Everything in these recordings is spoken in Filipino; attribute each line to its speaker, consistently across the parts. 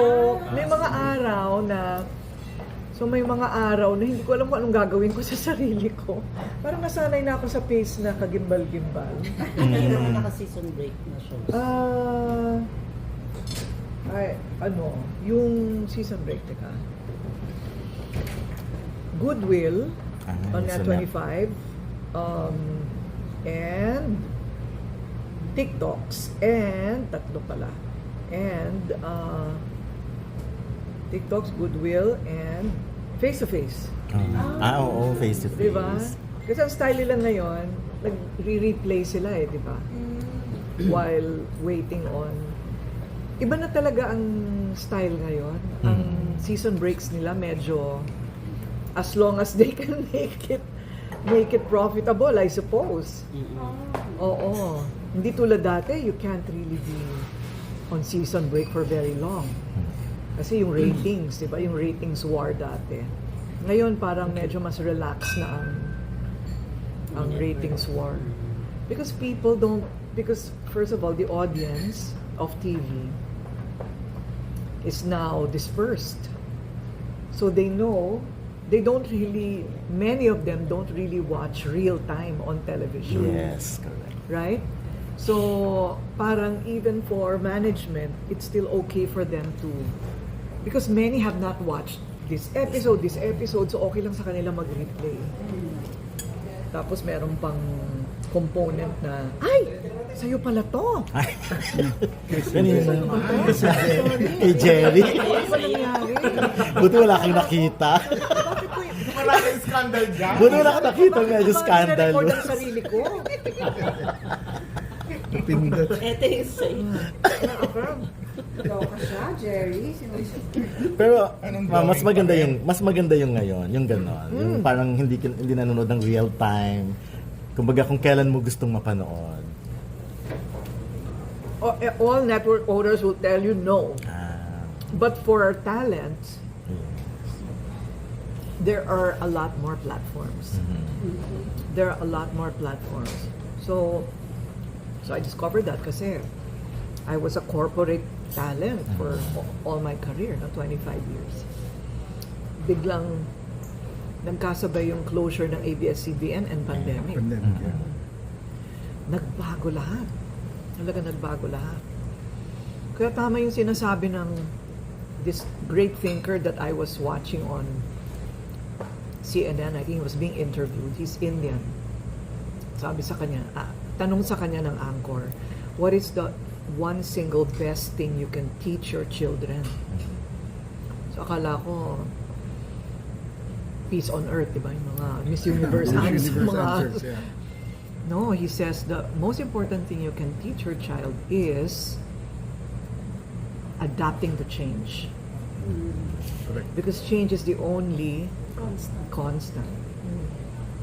Speaker 1: So, may mga araw na So may mga araw na hindi ko alam kung anong gagawin ko sa sarili ko. Parang nasanay na ako sa pace na kagimbal-gimbal.
Speaker 2: Ano naman naka-season break na shows?
Speaker 1: Ah, ay, ano, yung season break, teka. Goodwill
Speaker 3: Ah,
Speaker 1: on
Speaker 3: isa
Speaker 1: Net
Speaker 3: na.
Speaker 1: 25. Um, and TikToks. And, tatlo pala. And, uh, TikToks, Goodwill, and Face to Face.
Speaker 3: Ah, oo, face to face.
Speaker 1: Di ba? Kasi ang style nila ngayon, nag-re-replay sila eh, di ba? While waiting on... Iba na talaga ang style ngayon. Ang season breaks nila medyo as long as they can make it make it profitable, I suppose. Oo. Hindi tulad dati, you can't really be on season break for very long. Kasi yung ratings, di ba? Yung ratings war dati. Ngayon parang medyo mas relax na ang ang ratings war. Because people don't because first of all the audience of TV is now dispersed. So they know they don't really many of them don't really watch real time on television
Speaker 3: Yes, correct.
Speaker 1: right? So, parang even for management, it's still okay for them to, because many have not watched this episode, this episode, so okay lang sa kanila mag-replay. Tapos meron pang component na, ay, sa'yo pala to.
Speaker 3: Ay, kanina. Kay Jerry.
Speaker 1: Ano ba nangyari?
Speaker 3: Buti wala kang nakita.
Speaker 1: Bakit ko.
Speaker 4: Maraming scandal dyan.
Speaker 3: Buti wala kang nakita medyo
Speaker 1: Bakit
Speaker 3: scandal.
Speaker 1: nirecord ang sarili ko?
Speaker 4: Pindot.
Speaker 2: Ito yung sa'yo.
Speaker 1: Loka siya, Jerry.
Speaker 3: Pero
Speaker 4: Anong
Speaker 3: ma, mas
Speaker 4: drawing
Speaker 3: maganda
Speaker 4: pa
Speaker 3: yung mas maganda yung ngayon, yung gano'n. Yung
Speaker 1: Hmm.
Speaker 3: parang hindi kin- hindi nanonood ng real time. Kumbaga kung kailan mo gustong mapanood.
Speaker 1: O- eh, All network owners will tell you no.
Speaker 3: Ah,
Speaker 1: But for our talents,
Speaker 3: yes.
Speaker 1: there are a lot more platforms. There are a lot more platforms. So, so I discovered that kasi I was a corporate talent for a- all my career, na 25 years. Biglang nagkasabay yung closure ng ABS-CBN and pandemic.
Speaker 4: Pandemic, yeah.
Speaker 1: Nagbago lahat. Talaga nagbago lahat. Kaya tama yung sinasabi ng this great thinker that I was watching on CNN, I think he was being interviewed. He's Indian. Sabi sa kanya, ah, tanong sa kanya ng anchor, what is the one single best thing you can teach your children? So akala ko, peace on earth, di ba? Yung mga Miss Universe, answers,
Speaker 4: Universe
Speaker 1: mga
Speaker 4: answers, yeah.
Speaker 1: no, he says the most important thing you can teach your child is adapting to change.
Speaker 4: Correct.
Speaker 1: Because change is the only
Speaker 2: Constant.
Speaker 1: constant.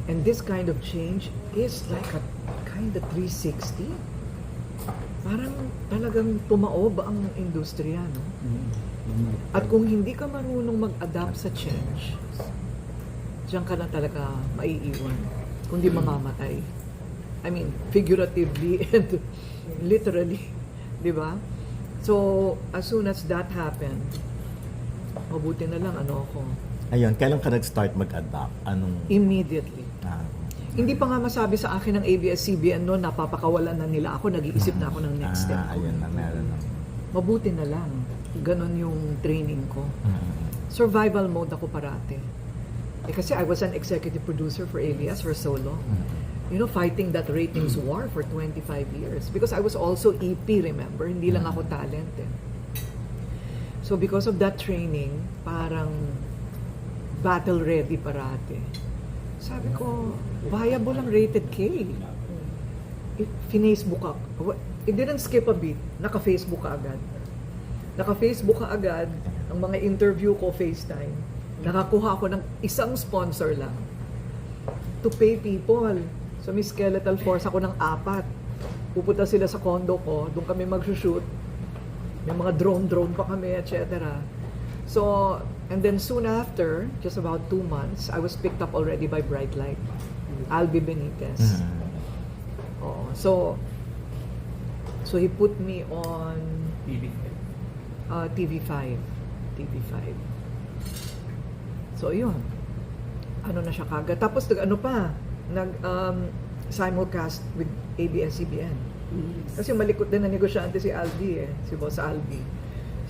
Speaker 1: And this kind of change is like a kind of 360. Parang talagang tumaob ang industriya, no? At kung hindi ka marunong mag-adapt sa change, diyan ka na talaga maiiwan. Kundi mamamatay. I mean, figuratively and literally. Di ba? So, as soon as that happened, mabuti na lang ano ako.
Speaker 3: Ayun, kailan ka nag-start mag-adapt? Anong
Speaker 1: Immediately.
Speaker 3: ah,
Speaker 1: Hindi pa nga masabi sa akin ng ABS-CBN noon, napapakawalan na nila ako, nag-iisip na ako ng next step
Speaker 3: ah,
Speaker 1: ko.
Speaker 3: ayun na meron na.
Speaker 1: Mabuti na lang. Ganon yung training ko.
Speaker 3: Mm.
Speaker 1: Survival mode ako parati. Eh, kasi I was an executive producer for ABS for so long. You know, fighting that ratings war for 25 years. Because I was also EP, remember? Hindi lang ako talent eh. So because of that training, parang battle ready parati. Sabi ko, viable ang rated K. Finacebook ako. It didn't skip a beat. Naka-Facebook ka agad. Naka-Facebook ka agad. Ang mga interview ko, FaceTime. Nakakuha ako ng isang sponsor lang. To pay people. So may skeletal force ako ng apat. Pupunta sila sa condo ko. Doon kami mag-shoot. May mga drone-drone pa kami, etc. So, and then soon after, just about two months, I was picked up already by Bright Light. Albi Benitez.
Speaker 3: Mm.
Speaker 1: Oo. So, so he put me on uh, TV5. TV5. So, yun. Ano na siya kagad. Tapos, nag, ano pa, nag, um, simulcast with ABS-CBN. Kasi malikot din na negosyante si Aldi eh, si Boss Aldi.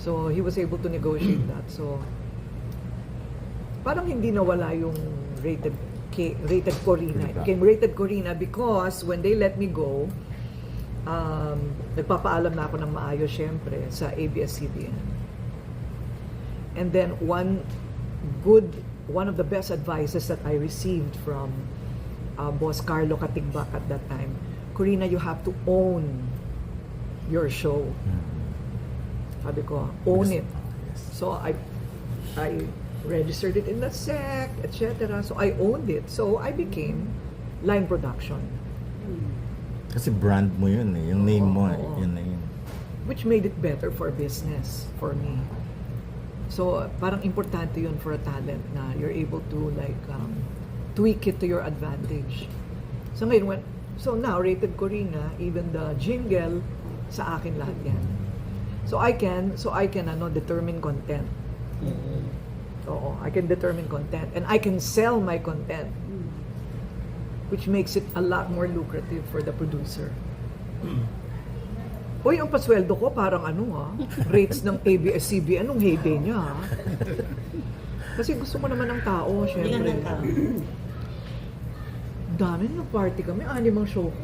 Speaker 1: So, he was able to negotiate that. So, parang hindi nawala yung rated K, rated Corina. It became rated Corina because when they let me go, um, nagpapaalam na ako ng maayos syempre sa ABS-CBN. And then one good, one of the best advices that I received from uh, Boss Carlo Katigbak at that time, Corina, you have to own your show. Sabi ko, own it. So I I registered it in the SEC, etc. So I owned it. So I became line production,
Speaker 3: Kasi brand mo yun eh. Yung name mo eh.
Speaker 1: Oo.
Speaker 3: Yun na yun.
Speaker 1: which made it better for business for me. So parang importante yun for a talent na you're able to like um, tweak it to your advantage. So ngayon, when, so now rated Corina, even the jingle, sa akin lahat yan. So I can, so I can ano, determine content. Oo, I can determine content and I can sell my content which makes it a lot more lucrative for the producer. Uy, ang pasweldo ko parang ano ha, rates ng ABS-CBN nung heyday niya ha. Kasi gusto mo naman ng tao, syempre.
Speaker 2: ng tao.
Speaker 1: Dami nung party kami, animang show ko.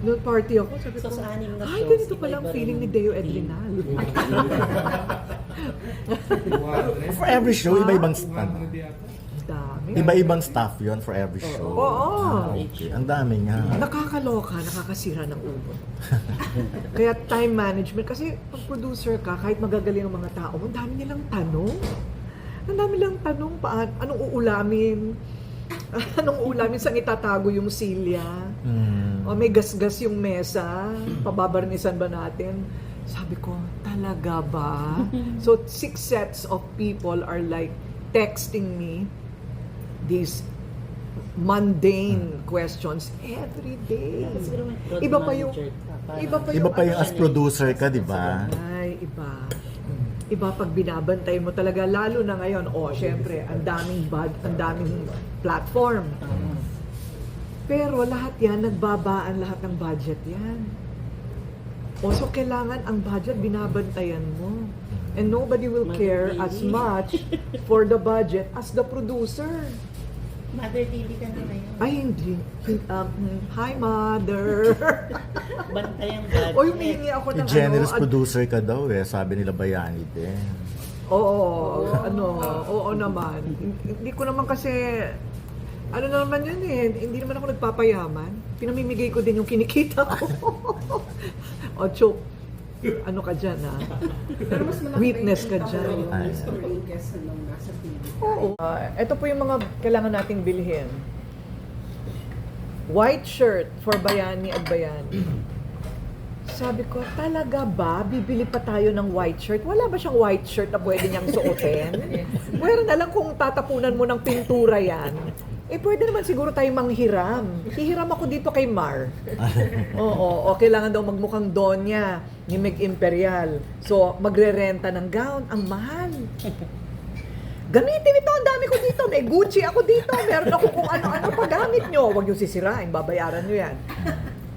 Speaker 1: Noon party ako, sabi
Speaker 2: So,
Speaker 1: ko,
Speaker 2: sa anim na
Speaker 1: ay,
Speaker 2: shows,
Speaker 1: ganito ang
Speaker 2: iba-iba
Speaker 1: feeling
Speaker 2: rin
Speaker 1: ni Deo
Speaker 2: yung
Speaker 1: Edrinal.
Speaker 3: For every show, iba-ibang staff.
Speaker 1: Dami.
Speaker 3: Iba-ibang staff yon for every show.
Speaker 1: Oo.
Speaker 3: Ah, okay. Ang dami nga.
Speaker 1: Nakakaloka, nakakasira ng ulo. Kaya time management, kasi pag producer ka, kahit magagaling ang mga tao ang dami nilang tanong. Ang dami nilang tanong, paan, anong uulamin? anong uulamin? Saan itatago yung silya?
Speaker 3: Mm.
Speaker 1: O may gasgas yung mesa? Pababarnisan ba natin? Sabi ko, talaga ba? so, six sets of people are like texting me these mundane questions every day. Iba pa yung iba pa
Speaker 3: Iba pa yung as producer ka, di ba?
Speaker 1: Ay, iba. Iba pag binabantay mo talaga lalo na ngayon. Oh, syempre, ang daming bad, ang daming platform. Pero lahat 'yan nagbabaan lahat ng budget 'yan. O so kailangan ang budget binabantayan mo. And nobody will care as
Speaker 2: Mother
Speaker 1: much for the budget as the producer.
Speaker 2: Mother Lily ka na ngayon.
Speaker 1: Ay, hindi. Hin- Um, hi, mother.
Speaker 2: Bantay ang budget.
Speaker 1: o humihingi ako ng
Speaker 3: Generous
Speaker 1: ano,
Speaker 3: producer ka daw eh. Sabi nila Bayani din.
Speaker 1: Oo, ano, oo naman. Hindi ko naman kasi, ano na naman yun eh, hindi naman ako nagpapayaman. Pinamimigay ko din yung kinikita ko. o, Chok, ano ka dyan ha?
Speaker 5: Pero mas malaki
Speaker 1: Witness
Speaker 5: yung
Speaker 1: ka dyan.
Speaker 5: tao
Speaker 3: Ay.
Speaker 5: ng story kesa nung nasa TV.
Speaker 1: Oo. Ah, ito po yung mga kailangan nating bilhin. White shirt for Bayani at Bayani. Sabi ko, talaga ba? Bibili pa tayo ng white shirt? Wala ba siyang white shirt na pwede niyang suotin? Pwede na lang kung tatapunan mo ng pintura yan. Eh, pwede naman siguro tayo manghiram. Hihiram ako dito kay Mar. Oo, o kailangan daw magmukhang Donya ni Meg Imperial. So, magre-renta ng gown. Ang mahal. Gamitin ito, ang dami ko dito. May Gucci ako dito. Meron ako kung ano-ano pa gamit nyo. Huwag nyo sisirain, babayaran nyo yan.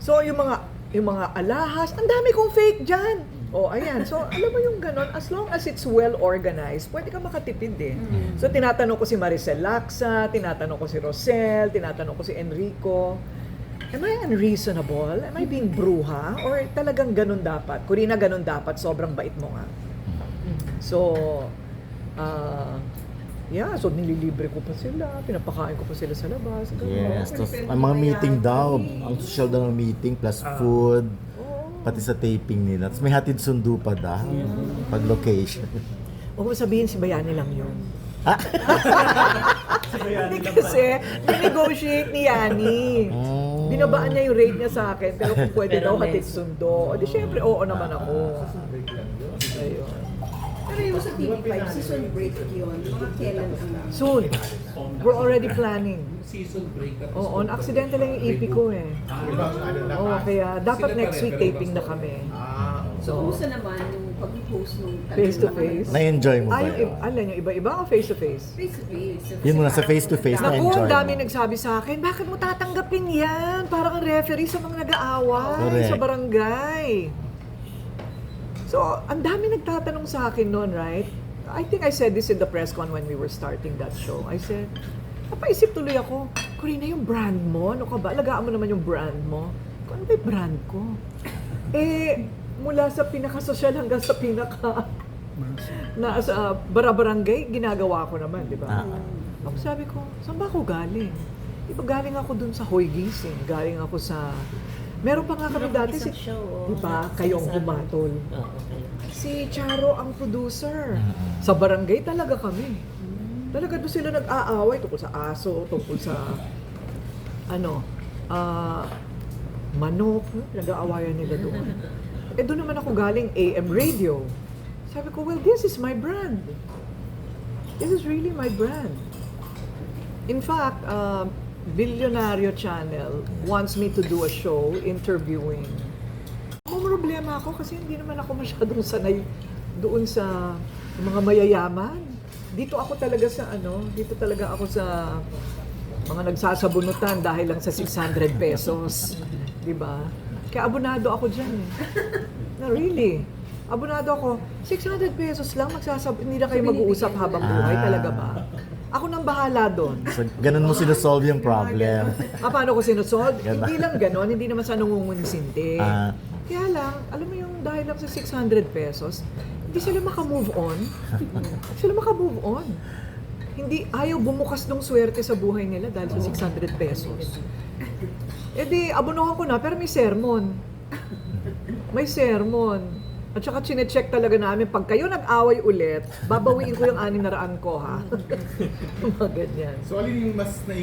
Speaker 1: So, yung mga yung mga alahas, ang dami kong fake dyan. O, ayan. So, alam mo yung ganon, as long as it's well organized, pwede ka makatipid eh. So, tinatanong ko si Maricel Laksa, tinatanong ko si Rosel, tinatanong ko si Enrico, Am I unreasonable? Am I being bruha? Or talagang ganun dapat? Kurina, ganun dapat. Sobrang bait mo nga. So, ah, yeah, so nililibre ko pa sila, pinapakain ko pa sila sa labas. ganun.
Speaker 3: Yes. Tapos, ang mga meeting daw, ang social daw ng meeting plus food,
Speaker 1: Oo.
Speaker 3: Pati sa taping nila. Tapos may hatid sundo pa daw. Pag location.
Speaker 1: Huwag mo sabihin si Bayani lang yun.
Speaker 3: Ah!
Speaker 1: Hindi kasi, negotiate ni Yani.
Speaker 3: Oh.
Speaker 1: Binabaan niya yung rate niya sa akin, pero kung pwede
Speaker 2: Pero
Speaker 1: daw hatid sundo. O di syempre, oo naman ako. Ayun.
Speaker 5: Pero yung sa TV5, season break yun, mga kailan ang...
Speaker 1: Soon. We're already planning.
Speaker 4: Season break
Speaker 1: Oo, on accidental lang yung EP ko eh. Oo, kaya dapat next week taping na kami.
Speaker 4: Ah,
Speaker 5: So, kumusta naman yung pag-post nung
Speaker 1: Face to face?
Speaker 3: Na-enjoy mo ba
Speaker 1: Ay, yung,
Speaker 3: yun?
Speaker 1: i- alam nyo, iba-iba o face-to-face?
Speaker 5: Face to face.
Speaker 3: Yun muna, sa face to face na
Speaker 1: Naku,
Speaker 3: enjoy
Speaker 1: ang dami
Speaker 3: mo.
Speaker 1: nagsabi sa akin, bakit mo tatanggapin yan? Parang ang referee sa mga nag-aaway
Speaker 3: Correct.
Speaker 1: sa barangay. So, ang dami nagtatanong sa akin noon, right? I think I said this in the press con when we were starting that show. I said, napaisip tuloy ako, Corina, yung brand mo, ano ka ba? Alagaan mo naman yung brand mo. Kung ano ba yung brand ko? Eh, mula sa pinaka-social hanggang sa pinaka na sa barabarangay, ginagawa ko naman, di ba?
Speaker 3: Ah.
Speaker 1: Ako sabi ko, saan ba ako galing? Di ba galing ako dun sa Hoy Gising, galing ako sa... Meron pa nga kami
Speaker 2: Meron
Speaker 1: dati
Speaker 2: isang
Speaker 1: si...
Speaker 2: show, oh.
Speaker 1: Di ba?
Speaker 2: Sa-
Speaker 1: Kayong
Speaker 2: sa-
Speaker 1: humatol.
Speaker 2: Oo, okay.
Speaker 1: Si Charo ang producer.
Speaker 3: Mm-mm.
Speaker 1: Sa barangay talaga kami. Talaga doon sila nag-aaway tungkol sa aso, tungkol sa... Ano? ah manok. no? Nag-aawayan nila doon. Eh doon naman ako galing AM radio. Sabi ko, well, this is my brand. This is really my brand. In fact, uh, Billionario Channel wants me to do a show interviewing. May problema ako kasi hindi naman ako masyadong sanay doon sa mga mayayaman. Dito ako talaga sa ano, dito talaga ako sa mga nagsasabunutan dahil lang sa 600 pesos. 'Di ba? Kaya abonado ako diyan eh. Na really. Abonado ako. 600 pesos lang magsasab hindi na kayo mag-uusap habang buhay
Speaker 3: Ah.
Speaker 1: talaga ba? Ako nang bahala doon.
Speaker 3: So, ganun mo sinusolve yung problem.
Speaker 1: Ah, paano ko sinusolve? Hindi lang ganon, hindi naman sa nangungunsindi.
Speaker 3: Ah.
Speaker 1: Kaya lang, alam mo yung dahil lang sa 600 pesos, hindi sila makamove on. Hindi sila makamove on. Hindi, ayaw bumukas ng swerte sa buhay nila dahil sa 600 pesos. E di, abonohan ko na, pero may sermon. May sermon. At saka chinecheck talaga namin, pag kayo nag-away ulit, babawiin ko yung anim na raan ko, ha? Mga ganyan.
Speaker 4: So, alin yung mas na